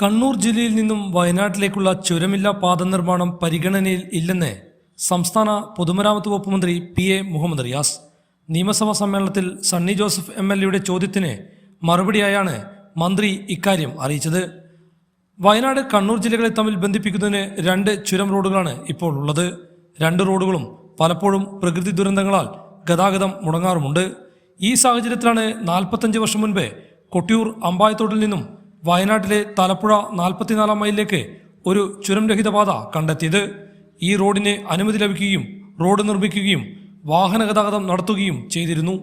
കണ്ണൂർ ജില്ലയിൽ നിന്നും വയനാട്ടിലേക്കുള്ള ചുരമില്ല പാത നിർമ്മാണം പരിഗണനയിൽ ഇല്ലെന്ന് സംസ്ഥാന പൊതുമരാമത്ത് വകുപ്പ് മന്ത്രി പി എ മുഹമ്മദ് റിയാസ്. നിയമസഭാ സമ്മേളനത്തിൽ സണ്ണി ജോസഫ് എം എൽ എയുടെ ചോദ്യത്തിന് മറുപടിയായാണ് മന്ത്രി ഇക്കാര്യം അറിയിച്ചത്. വയനാട് കണ്ണൂർ ജില്ലകളെ തമ്മിൽ ബന്ധിപ്പിക്കുന്നതിന് രണ്ട് ചുരം റോഡുകളാണ് ഇപ്പോൾ ഉള്ളത്. രണ്ട് റോഡുകളും പലപ്പോഴും പ്രകൃതി ദുരന്തങ്ങളാൽ ഗതാഗതം മുടങ്ങാറുമുണ്ട്. ഈ സാഹചര്യത്തിലാണ് നാൽപ്പത്തഞ്ച് വർഷം മുൻപ് കൊട്ടിയൂർ അമ്പായത്തോട്ടിൽ നിന്നും വയനാട്ടിലെ തലപ്പുഴ നാൽപ്പത്തിനാലാം മൈലിലേക്ക് ഒരു ചുരം രഹിത പാത കണ്ടെത്തിയത്. ഈ റോഡിന് അനുമതി ലഭിക്കുകയും റോഡ് നിർമ്മിക്കുകയും വാഹന ഗതാഗതം നടത്തുകയും ചെയ്തിരുന്നു.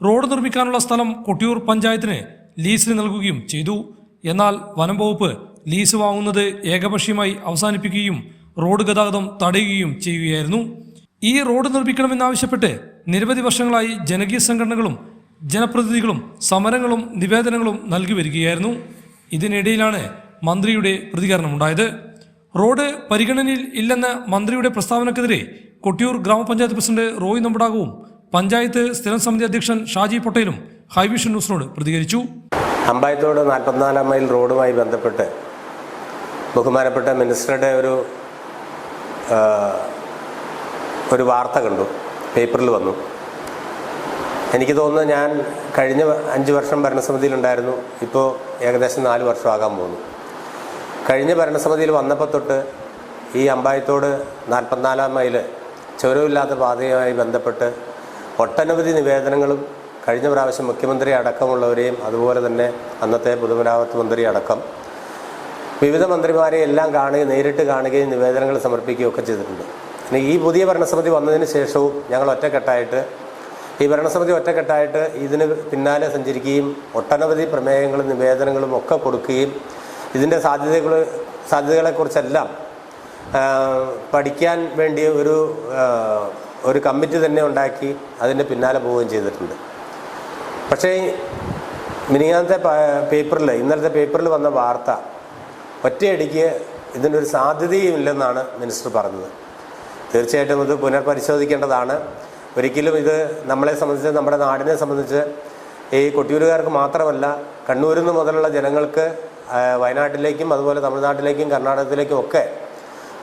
റോഡ് നിർമ്മിക്കാനുള്ള സ്ഥലം കൊട്ടിയൂർ പഞ്ചായത്തിന് ലീസിന് നൽകുകയും ചെയ്തു. എന്നാൽ വനം വകുപ്പ് ലീസ് വാങ്ങുന്നത് ഏകപക്ഷീയമായി അവസാനിപ്പിക്കുകയും റോഡ് ഗതാഗതം തടയുകയും ചെയ്യുകയായിരുന്നു. ഈ റോഡ് നിർമ്മിക്കണമെന്നാവശ്യപ്പെട്ട് നിരവധി വർഷങ്ങളായി ജനകീയ സംഘടനകളും ജനപ്രതിനിധികളും സമരങ്ങളും നിവേദനങ്ങളും നൽകി വരികയായിരുന്നു. ഇതിനിടയിലാണ് മന്ത്രിയുടെ പ്രതികരണമുണ്ടായത്. റോഡ് പരിഗണനയിൽ ഇല്ലെന്ന മന്ത്രിയുടെ പ്രസ്താവനക്കെതിരെ കൊട്ടിയൂർ ഗ്രാമപഞ്ചായത്ത് പ്രസിഡന്റ് റോയ് നമ്പടാകവും പഞ്ചായത്ത് സ്ഥിരം സമിതി അധ്യക്ഷൻ ഷാജി പട്ടേലും ഹൈവിഷൻ ന്യൂസിനോട് പ്രതികരിച്ചു. അമ്പായത്തോട് നാൽപ്പത്തിനാലാം മൈൽ റോഡുമായി ബന്ധപ്പെട്ട് ബഹുമാനപ്പെട്ട മിനിസ്റ്ററുടെ ഒരു ഒരു വാർത്ത കണ്ടു. പേപ്പറിൽ വന്നു. എനിക്ക് തോന്നുന്നു ഞാൻ കഴിഞ്ഞ അഞ്ച് വർഷം ഭരണസമിതിയിലുണ്ടായിരുന്നു. ഇപ്പോൾ ഏകദേശം നാല് വർഷമാകാൻ പോകുന്നു. കഴിഞ്ഞ ഭരണസമിതിയിൽ വന്നപ്പോൾ തൊട്ട് ഈ അമ്പായത്തോട് നാൽപ്പത്തിനാലാം മൈൽ ചുരമില്ലാത്ത പാതയുമായി ബന്ധപ്പെട്ട് ഒട്ടനവധി നിവേദനങ്ങളും കഴിഞ്ഞ പ്രാവശ്യം മുഖ്യമന്ത്രി അടക്കമുള്ളവരെയും അതുപോലെ തന്നെ അന്നത്തെ പൊതുമരാമത്ത് മന്ത്രി അടക്കം വിവിധ മന്ത്രിമാരെ എല്ലാം കാണുകയും നേരിട്ട് കാണുകയും നിവേദനങ്ങൾ സമർപ്പിക്കുകയും ഒക്കെ ചെയ്തിട്ടുണ്ട്. ഇനി ഈ പുതിയ ഭരണസമിതി വന്നതിന് ശേഷവും ഞങ്ങൾ ഒറ്റക്കെട്ടായിട്ട് ഈ ഭരണസമിതി ഒറ്റക്കെട്ടായിട്ട് ഇതിന് പിന്നാലെ സഞ്ചരിക്കുകയും ഒട്ടനവധി പ്രമേയങ്ങളും നിവേദനങ്ങളും ഒക്കെ കൊടുക്കുകയും ഇതിന്റെ സാധ്യതകൾ സാധ്യതകളെക്കുറിച്ചെല്ലാം പഠിക്കാൻ വേണ്ടി ഒരു ഒരു കമ്മിറ്റി തന്നെ ഉണ്ടാക്കി അതിന്റെ പിന്നാലെ പോവുകയും ചെയ്തിട്ടുണ്ട്. പക്ഷേ മിനിങ്ങാനത്തെ പേപ്പറിൽ ഇന്നലത്തെ പേപ്പറിൽ വന്ന വാർത്ത ഒറ്റയടിക്ക് ഇതിനൊരു സാധ്യതയും ഇല്ലെന്നാണ് മിനിസ്റ്റർ പറഞ്ഞത്. തീർച്ചയായിട്ടും ഇത് പുനർപരിശോധിക്കേണ്ടതാണ് ഒരിക്കലും ഇത് നമ്മളെ സംബന്ധിച്ച് നമ്മുടെ നാടിനെ സംബന്ധിച്ച് ഈ കൊട്ടിയൂരുകാർക്ക് മാത്രമല്ല കണ്ണൂരിൽ നിന്ന് മുതലുള്ള ജനങ്ങൾക്ക് വയനാട്ടിലേക്കും അതുപോലെ തമിഴ്നാട്ടിലേക്കും കർണാടകത്തിലേക്കും ഒക്കെ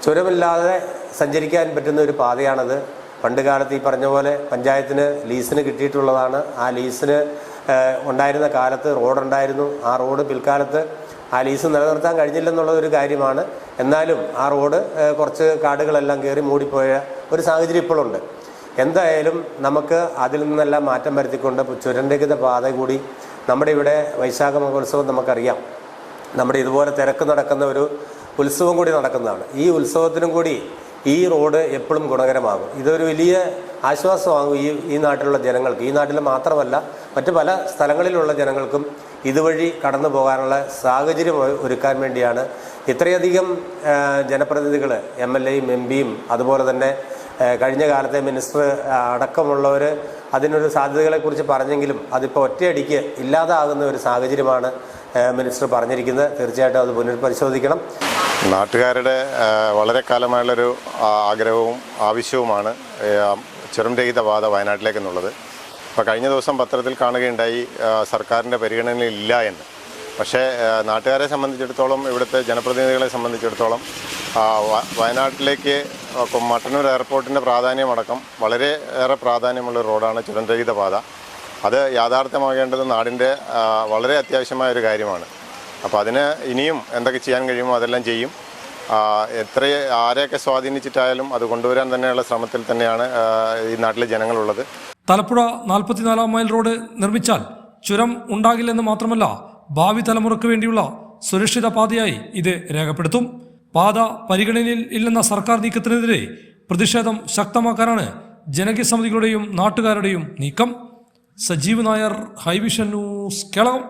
ചുരമില്ലാതെ സഞ്ചരിക്കാൻ പറ്റുന്ന ഒരു പാതയാണത്. പണ്ട് കാലത്ത് ഈ പറഞ്ഞ പോലെ പഞ്ചായത്തിന് ലീസിന് കിട്ടിയിട്ടുള്ളതാണ്. ആ ലീസിന് ഉണ്ടായിരുന്ന കാലത്ത് റോഡുണ്ടായിരുന്നു. ആ റോഡ് പിൽക്കാലത്ത് ആ ലീസ് നിലനിർത്താൻ കഴിഞ്ഞില്ലെന്നുള്ള ഒരു കാര്യമാണ്. എന്നാലും ആ റോഡ് കുറച്ച് കാടുകളെല്ലാം കയറി മൂടിപ്പോയ ഒരു സാഹചര്യം ഇപ്പോഴുണ്ട്. എന്തായാലും നമുക്ക് അതിൽ നിന്നെല്ലാം മാറ്റം വരുത്തിക്കൊണ്ട് ചുരരഹിത പാത കൂടി നമ്മുടെ ഇവിടെ വൈശാഖ മഹോത്സവം നമുക്കറിയാം. നമ്മുടെ ഇതുപോലെ തിരക്ക് നടക്കുന്ന ഒരു ഉത്സവം കൂടി നടക്കുന്നതാണ്. ഈ ഉത്സവത്തിനും കൂടി ഈ റോഡ് എപ്പോഴും ഗുണകരമാകും. ഇതൊരു വലിയ ആശ്വാസമാകും ഈ ഈ നാട്ടിലുള്ള ജനങ്ങൾക്ക്. ഈ നാട്ടിൽ മാത്രമല്ല മറ്റ് പല സ്ഥലങ്ങളിലുള്ള ജനങ്ങൾക്കും ഇതുവഴി കടന്നു പോകാനുള്ള സാഹചര്യം ഒരുക്കാൻ വേണ്ടിയാണ് ഇത്രയധികം ജനപ്രതിനിധികൾ എം എൽ എയും എം പിയും അതുപോലെ തന്നെ കഴിഞ്ഞ കാലത്തെ മിനിസ്റ്റർ അടക്കമുള്ളവർ അതിനൊരു സാധ്യതകളെക്കുറിച്ച് പറഞ്ഞെങ്കിലും അതിപ്പോൾ ഒറ്റയടിക്ക് ഇല്ലാതാകുന്ന ഒരു സാഹചര്യമാണ് മിനിസ്റ്റർ പറഞ്ഞിരിക്കുന്നത്. തീർച്ചയായിട്ടും അത് പുനഃപരിശോധിക്കണം. നാട്ടുകാരുടെ വളരെ കാലമായുള്ളൊരു ആഗ്രഹവും ആവശ്യവുമാണ് ചുരം വയനാട്ടിലേക്ക് എന്നുള്ളത് അപ്പോൾ കഴിഞ്ഞ ദിവസം പത്രത്തിൽ കാണുകയുണ്ടായി സർക്കാരിന്റെ പരിഗണനയിൽ ഇല്ല എന്ന്. പക്ഷേ നാട്ടുകാരെ സംബന്ധിച്ചിടത്തോളം ഇവിടുത്തെ ജനപ്രതിനിധികളെ സംബന്ധിച്ചിടത്തോളം വയനാട്ടിലേക്ക് മട്ടന്നൂർ എയർപോർട്ടിന്റെ പ്രാധാന്യമടക്കം വളരെ ഏറെ പ്രാധാന്യമുള്ള റോഡാണ് ചുരന്തരഹിത പാത. അത് യാഥാർത്ഥ്യമാകേണ്ടത് നാടിന്റെ വളരെ അത്യാവശ്യമായ ഒരു കാര്യമാണ്. അപ്പോൾ അതിന് ഇനിയും എന്തൊക്കെ ചെയ്യാൻ കഴിയുമോ അതെല്ലാം ചെയ്യും. എത്ര ആരെയൊക്കെ സ്വാധീനിച്ചിട്ടായാലും അത് കൊണ്ടുവരാൻ തന്നെയുള്ള ശ്രമത്തിൽ തന്നെയാണ് ഈ നാട്ടിലെ ജനങ്ങളുള്ളത്. തലപ്പുഴ നാൽപ്പത്തിനാലാം മൈൽ റോഡ് നിർമ്മിച്ചാൽ ചുരം ഉണ്ടാകില്ലെന്ന് മാത്രമല്ല ഭാവി തലമുറയ്ക്ക് വേണ്ടിയുള്ള സുരക്ഷിത പാതയായി ഇത് രേഖപ്പെടുത്തും. പാത പരിഗണനയിൽ ഇല്ലെന്ന സർക്കാർ നീക്കത്തിനെതിരെ പ്രതിഷേധം ശക്തമാക്കാനാണ് ജനകീയ സമിതികളുടെയും നാട്ടുകാരുടെയും നീക്കം. Sajeev Nair hi vision news Kelakam.